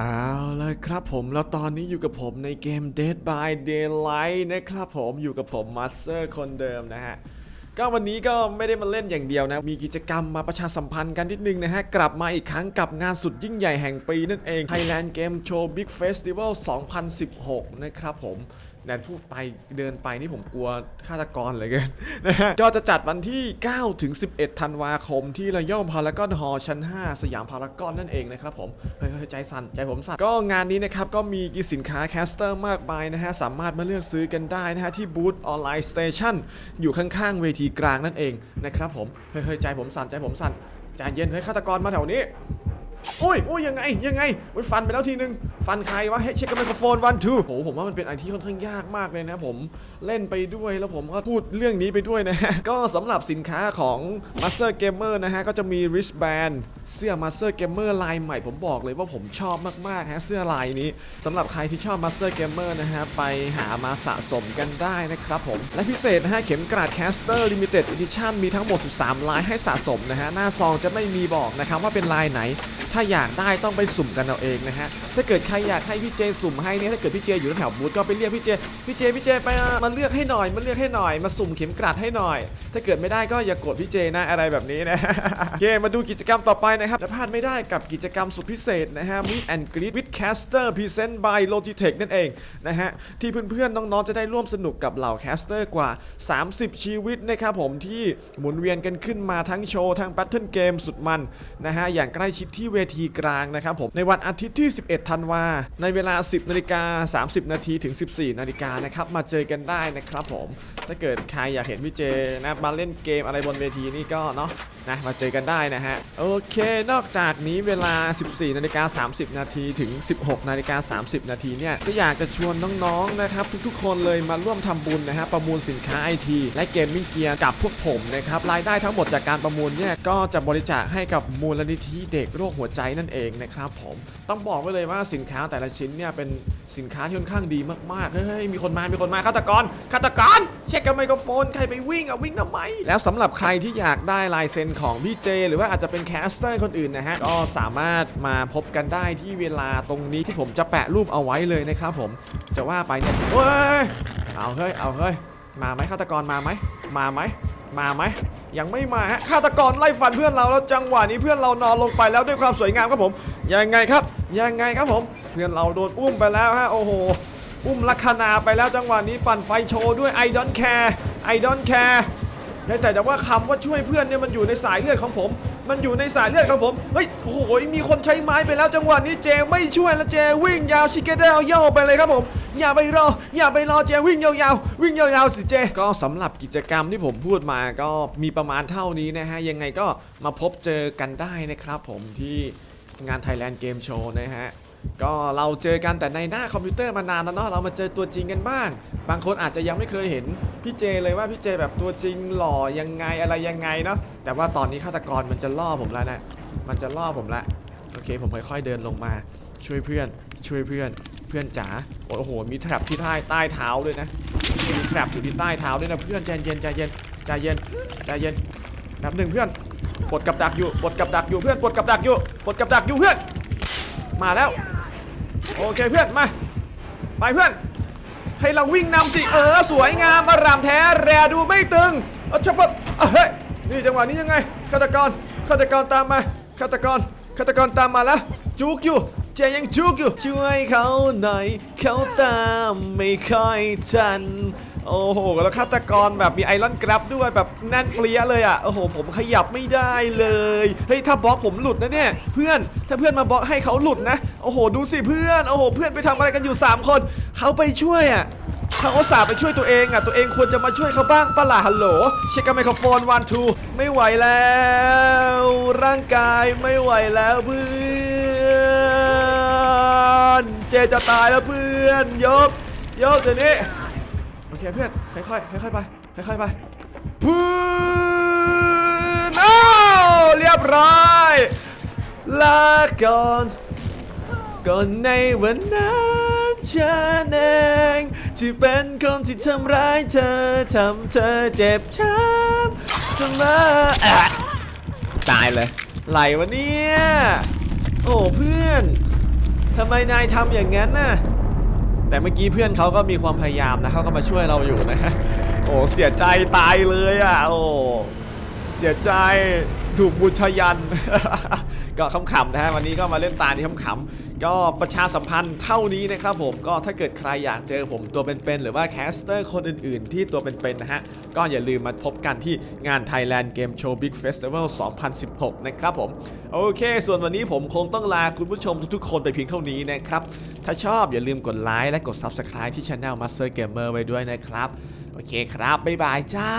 เอาเลยครับผมแล้วตอนนี้อยู่กับผมในเกม Dead by Daylight นะครับผมอยู่กับผมมาสเตอร์คนเดิมนะฮะ ก็วันนี้ก็ไม่ได้มาเล่นอย่างเดียวนะ มีกิจกรรมมาประชาสัมพันธ์กันนิดนึงนะฮะ กลับมาอีกครั้งกับงานสุดยิ่งใหญ่แห่งปีนั่นเอง Thailand Game Show Big Festival 2016 นะครับผม แนนพูดไปเดินไปนี่ผมกลัวฆาตกรเลยเกินนะฮะก็จะจัดวันที่ 9 ถึง 11 ธันวาคมที่ระยองพารากอนฮอลล์ชั้น 5 สยามพารากอนนั่นเองนะครับผมเฮ้ยเฮ้ยใจสั่นใจผมสั่นก็งานนี้นะครับ ก็มีกิสินค้าแคสเตอร์มากมายนะฮะ สามารถมาเลือกซื้อกันได้นะฮะ ที่บูธออนไลน์สเตชันอยู่ข้างๆ เวทีกลางนั่นเองนะครับผมเฮ้ยเฮ้ยใจผมสั่นใจผมสั่นใจเย็นเฮ้ยฆาตกรมาแถวนี้ โอ้ยโอ้ยยังไงยังไงโอ้ยฟันไปแล้วทีนึง ฟันใครวะเฮ้ยเช็คกับไมโครโฟนวันทูโหผมว่ามันเป็นไอที่ค่อนข้างยากมากเลยนะผมเล่นไปด้วยแล้วผมก็พูดเรื่องนี้ไปด้วยนะฮะก็สำหรับสินค้าของ Master Gamer นะฮะก็จะมี wristband เสื้อ Master Gamer ลายใหม่ผมบอกเลยว่าผมชอบมากๆฮะเสื้อลายนี้สำหรับใครที่ชอบ Master Gamer นะฮะไปหามาสะสมกันได้นะครับผม และพิเศษนะฮะเข็มกลัด Caster Limited Edition มีทั้งหมด 13 ลายให้สะสมนะฮะหน้าซองจะไม่มีบอกนะครับว่าเป็นลายไหน ถ้าอยากได้ต้องไปสุ่มกันเอาเองนะฮะถ้าเกิดใครอยากให้พี่เจสุ่มให้เนี่ยถ้าเกิดพี่เจอยู่แถวบูธก็ไปเรียกพี่เจพี่เจพี่เจไปมาเลือกให้หน่อยมาเลือกให้หน่อยมาสุ่มเข็มกลัดให้หน่อย ถ้าเกิดไม่ได้ก็อย่ากดพี่เจนะอะไรแบบนี้นะโอเคมาดูกิจกรรมต่อไปนะครับจะพลาดไม่ได้กับกิจกรรมสุดพิเศษนะฮะ Meet and Greet with Caster Present by Logitech นั่นเองนะฮะที่เพื่อนๆน้องๆจะได้ร่วมสนุกกับเหล่าแคสเตอร์กว่า 30 ชีวิตนะครับผมที่หมุนเวียนกันขึ้นมาทั้งโชว์ทั้ง Battle Game สุดมันนะฮะอย่างใกล้ชิดที่เวทีกลางนะครับผมในวันอาทิตย์ที่ 11 ธันวา ในเวลา 10นาฬิกา30 นาทีถึง 14 นาฬิกานะครับมาเจอกันได้นะครับผมถ้าเกิดใครอยากเห็นพี่เจนะมาเล่นเกมอะไรบนเวทีนี่ก็เนาะนะมาเจอกันได้นะฮะโอเคนอกจากนี้เวลา 14นาฬิกา30 นาทีถึง 16นาฬิกา30 นาทีเนี่ยก็อยากจะชวนน้องๆนะครับทุกๆ คนเลยมาร่วมทำบุญนะฮะประมูลสินค้าไอทีและเกมมิ่งเกียร์กับพวกผมนะครับรายได้ทั้งหมดจากการประมูลเนี่ยก็จะบริจาคให้กับมูลนิธิเด็กโรคหัวใจนั่นเองนะครับผมต้องบอกไว้เลยว่าสินค้าแต่ละชิ้นเนี่ยเป็นสินค้าที่ค่อนข้างดีมากๆเฮ้ยมีคนมา มีคนมาฆาตกรฆาตกรเช็คกับไมโครโฟนใครไปวิ่งอะวิ่งทำไมแล้วสำหรับใครที่อยากได้ลายเซ็นของพี่เจ หรือว่าอาจจะเป็นแคสเตอร์คนอื่นนะฮะก็สามารถมาพบกันได้ที่เวลาตรงนี้ที่ผมจะแปะรูปเอาไว้เลยนะครับผมจะว่าไปเนี่ยเฮ้ยเอาเฮ้ยเอาเฮ้ยมาไหมฆาตกรมาไหมมาไหมมาไหมยังไม่มาฮะฆาตกรไล่ฟันเพื่อนเราแล้วจังหวะนี้เพื่อนเรานอนลงไปแล้วด้วยความสวยงามครับผมยังไงครับยังไงครับผม เพื่อนเราโดนอุ้มไปแล้วฮะโอ้โหอุ้มลัคนาไปแล้วจังหวะนี้ปั่นไฟโชว์ด้วย I don't care I don't care ได้แต่แต่ว่าคำว่าช่วยเพื่อนเนี่ยมันอยู่ในสายเลือดของผม มันอยู่ในสายเลือดครับผมเฮ้ยโอ้โหมีคนใช้ไม้ไปแล้วจังหวะนี้เจไม่ช่วยแล้วเจวิ่งยาวชิเกเดลย่อไปเลยครับผมอย่าไปรอ อย่าไปรอเจวิ่งยาวๆวิ่งยาวๆสิเจ ก็สำหรับกิจกรรมที่ผมพูดมาก็มีประมาณเท่านี้นะฮะ ยังไงก็มาพบเจอกันได้นะครับผมที่งาน Thailand Game Show นะฮะ ก็เราเจอกันแต่ในหน้าคอมพิวเตอร์มานานแล้วเนาะเรามาเจอตัวจริงกันบ้าง บางคนอาจจะยังไม่เคยเห็นพี่เจเลยว่าพี่เจแบบตัวจริงหล่อยังไงอะไรยังไงเนาะแต่ว่าตอนนี้ฆาตกรมันจะล่อผมแล้วนะมันจะล่อผมละโอเค ผมค่อยๆเดินลงมา ช่วยเพื่อน ช่วยเพื่อนเพื่อนจ๋าโอ้โหมีแทรปที่ใต้ใต้เท้าด้วยนะมีแทรปอยู่ที่ใต้เท้าด้วยนะเพื่อนใจเย็นใจเย็นใจเย็นใจเย็นนับหนึ่งเพื่อนปลดกับดักอยู่ปลดกับดักอยู่เพื่อนปลดกับดักอยู่ปลดกับดักอยู่เพื่อน มาแล้ว โอเคเพื่อนมา ไปเพื่อน ให้เราวิ่งนำสิเออสวยงามอารามแท้แรดูไม่ตึงเอาชับปั๊บเอาเฮ้ยนี่จังหวะนี้ยังไงฆาตกรฆาตกรตามมาฆาตกรฆาตกรตามมาแล้วจุกอยู่เจยังจุกอยู่ช่วยเขาหน่อยเขาตามไม่ค่อยทัน โอ้โห แล้วฆาตกรแบบมีไอรอนกรับด้วยแบบแน่นเปรี้ยเลยอะ โอ้โห ผมขยับไม่ได้เลย เฮ้ย ถ้าบล็อกผมหลุดนะเนี่ย เพื่อน ถ้าเพื่อนมาบล็อกให้เขาหลุดนะ โอ้โห ดูสิเพื่อน โอ้โห เพื่อนไปทำอะไรกันอยู่ 3 คน เขาไปช่วยอะเขาอุตส่าห์ไปช่วยตัวเองอะ ตัวเองควรจะมาช่วยเขาบ้างปะล่ะฮัลโหล เช็คกับไมโครโฟนวันทูไม่ไหวแล้ว ร่างกายไม่ไหวแล้วเพื่อน เจจะตายแล้วเพื่อน ยก ยกเดี๋ยวนี้ เคเพื่อนค่อยๆค่อยไปค่อยๆไปพื้นอ้าวเรียบร้อยลาก่อนก่อนในวันนั้นฉันเองที่เป็นคนที่ทำร้ายเธอทำเธอเจ็บช้ำเสมออะตายเลยไหลวะเนี่ย โอ้เพื่อนททำไมนายทำอย่างนั้นน่ะ แต่เมื่อกี้เพื่อนเขาก็มีความพยายามนะเขาก็มาช่วยเราอยู่นะโอ้เสียใจตายเลยอะโอ้เสียใจ ถูกบุชยัน ก็ขำๆนะฮะวันนี้ก็มาเล่นตาที่ขำๆก็ประชาสัมพันธ์เท่านี้นะครับผมก็ถ้าเกิดใครอยากเจอผมตัวเป็นๆหรือว่าแคสเตอร์คนอื่นๆ ที่ตัวเป็นๆนะฮะก็อย่าลืมมาพบกันที่งาน Thailand Game Show Big Festival 2016 นะครับผม โอเค ส่วนวันนี้ผมคงต้องลาคุณผู้ชมทุกๆ คนไปเพียงเท่านี้นะครับ ถ้าชอบอย่าลืมกดไลค์และกด Subscribe ที่ Channel Master Gamer ไว้ด้วยนะครับ โอเคครับ บ๊ายบายจ้า